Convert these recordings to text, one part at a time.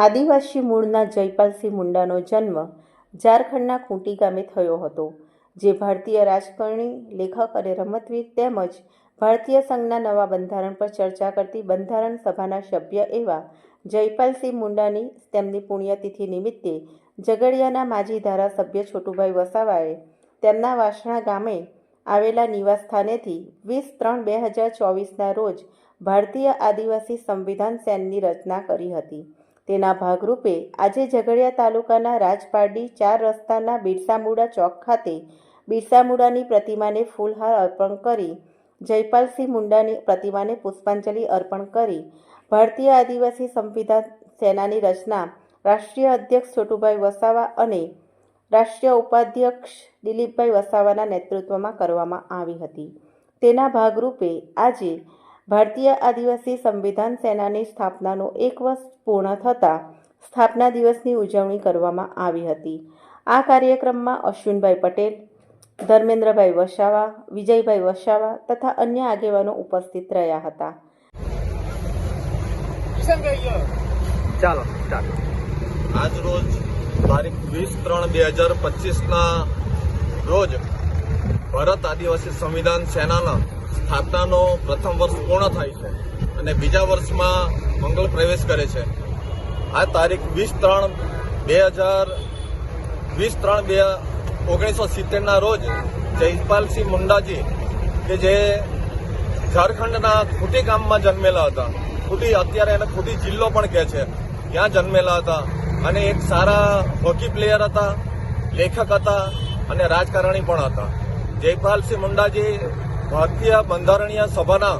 આદિવાસી મૂળના જયપાલસિંહ મુંડાનો જન્મ ઝારખંડના ખૂંટી ગામે થયો હતો, જે ભારતીય રાજકારણી, લેખક અને રમતવીર તેમજ ભારતીય સંઘના નવા બંધારણ પર ચર્ચા કરતી બંધારણ સભાના સભ્ય એવા જયપાલસિંહ મુંડાની તેમની પુણ્યતિથિ નિમિત્તે ઝઘડિયાના માજી ધારાસભ્ય છોટુભાઈ વસાવાએ તેમના વાસણા ગામે આવેલા નિવાસસ્થાનેથી વીસ ત્રણ બે હજાર ચોવીસના રોજ ભારતીય આદિવાસી સંવિધાન સેનની રચના કરી હતી. તેના ભાગરૂપે આજે ઝઘડિયા તાલુકાના રાજપારડી ચાર રસ્તાના બિરસામુડા ચોક ખાતે બિરસામુડાની પ્રતિમાને ફૂલહાર અર્પણ કરી જયપાલસિંહ મુંડાની પ્રતિમાને પુષ્પાંજલિ અર્પણ કરી ભારતીય આદિવાસી સંવિધાન સેનાની રચના રાષ્ટ્રીય અધ્યક્ષ છોટુભાઈ વસાવા અને રાષ્ટ્રીય ઉપાધ્યક્ષ દિલીપભાઈ વસાવાના નેતૃત્વમાં કરવામાં આવી હતી. તેના ભાગરૂપે આજે ભારતીય આદિવાસી સંવિધાન સેનાની સ્થાપનાનો એક વર્ષ પૂર્ણ થતાં સ્થાપના દિવસની ઉજવણી કરવામાં આવી હતી. આ કાર્યક્રમમાં અશ્વિનભાઈ પટેલ ધર્મેન્દ્રભાઈ વસાવા વિજયભાઈ વસાવા તથા અન્ય આગેવાનો ઉપસ્થિત રહ્યા હતા. ચાલો ચાલો. આજ રોજ તારીખ વીસ ત્રણ બે હજાર પચીસના રોજ ભારત આદિવાસી સંવિધાન સેનાના સ્થાપનાનો પ્રથમ વર્ષ પૂર્ણ થાય છે અને બીજા વર્ષમાં મંગળ પ્રવેશ કરે છે. આ તારીખ વીસ ત્રણ બે હજાર વીસ ત્રણ બે ઓગણીસો સિત્તેરના રોજ જયપાલસિંહ મુંડાજી કે જે ઝારખંડના ખૂટી ગામમાં જન્મેલા હતા. ખૂટી અત્યારે એને ખૂટી જિલ્લો પણ કહે છે. ત્યાં જન્મેલા હતા અને એક સારા હોકી પ્લેયર હતા, લેખક હતા અને રાજકારણી પણ હતા. જયપાલસિંહ મુંડાજી ભારતીય બંધારણીય સભાના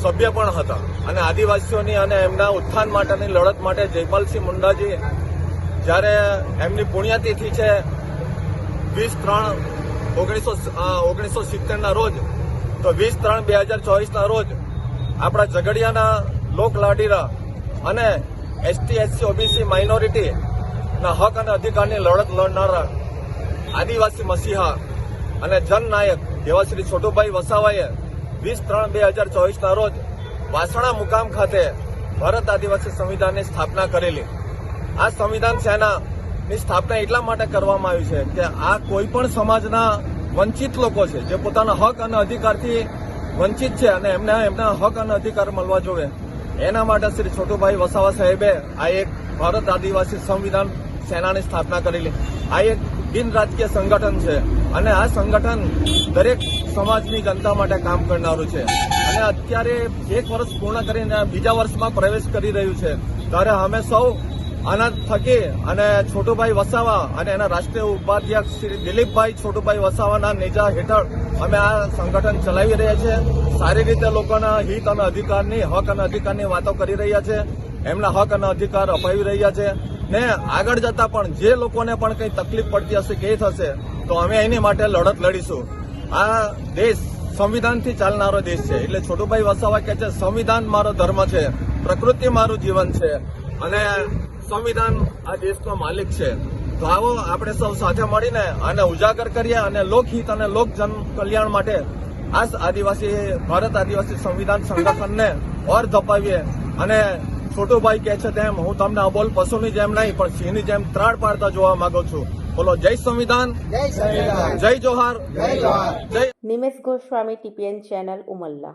સભ્ય પણ હતા અને આદિવાસીઓની અને એમના ઉત્થાન માટેની લડત માટે જયપાલસિંહ મુંડાજી જ્યારે એમની પુણ્યતિથિ છે વીસ ત્રણ ઓગણીસો ઓગણીસો સિત્તેરના રોજ, તો વીસ ત્રણ બે હજાર ચોવીસના રોજ આપણા ઝઘડિયાના લોકલાડીરા અને એસટી એસસી ઓબીસી માઇનોરિટીના હક અને અધિકારની લડત લડનારા આદિવાસી મસીહા અને જનનાયક એવા શ્રી છોટુભાઈ વસાવાએ વીસ ત્રણ બે હજાર ચોવીસના રોજ વાસણા મુકામ ખાતે ભારત આદિવાસી સંવિધાનની સ્થાપના કરેલી. આ સંવિધાન સેનાની સ્થાપના એટલા માટે કરવામાં આવી છે કે આ કોઈ પણ સમાજના વંચિત લોકો છે, જે પોતાના હક અને અધિકારથી વંચિત છે અને એમને એમના હક અને અધિકાર મળવા જોઈએ, એના માટે શ્રી છોટુભાઈ વસાવા સાહેબે આ એક ભારત આદિવાસી સંવિધાન સેનાની સ્થાપના કરેલી. આ એક બિન રાજકીય સંગઠન છે. અને આ સંગઠન દરેક સમાજની જનતા માટે કામ કરનારું છે. અને અત્યારે એક વર્ષ પૂર્ણ કરીને બીજા વર્ષમાં પ્રવેશ કરી રહ્યું છે. ત્યારે અમે સૌ આના થકી અને છોટુભાઈ વસાવા અને એના રાષ્ટ્રીય ઉપાધ્યક્ષ શ્રી દિલીપભાઈ છોટુભાઈ વસાવાના નેજા હેઠળ અમે આ સંગઠન ચલાવી રહ્યા છીએ સારી રીતે લોકોના હિત અને અધિકારની, હક અને અધિકારની વાતો કરી રહ્યા છે. એમના હક અને અધિકાર અપાવી રહ્યા છે. ને આગળ જતા પણ જે લોકોને પણ કંઈ તકલીફ પડતી હશે કે થશે, તો અમે એની માટે લડત લડીશું. આ દેશ સંવિધાનથી ચાલનારો દેશ છે. એટલે છોટુભાઈ વસાવા કહે છે, સંવિધાન મારો ધર્મ છે, પ્રકૃતિ મારું જીવન છે અને સંવિધાન આ દેશનો માલિક છે. તો આવો આપણે સૌ સાથે મળીને આને ઉજાગર કરીએ અને લોકહિત અને લોક જન કલ્યાણ માટે આ આદિવાસી, ભારત આદિવાસી સંવિધાન સંગઠનને ઓર ધપાવીએ અને છોટુભાઈ કહે છે તેમ હું તમને અબોલ પશુની જેમ નહીં પણ સિંહની જેમ ત્રાડ પાડતા જોવા માંગુ છું. બોલો જય સંવિધાન. જય જોહાર. જય નિમેશ ગોસ્વામી ટીપીએન ચેનલ ઉમલ્લા.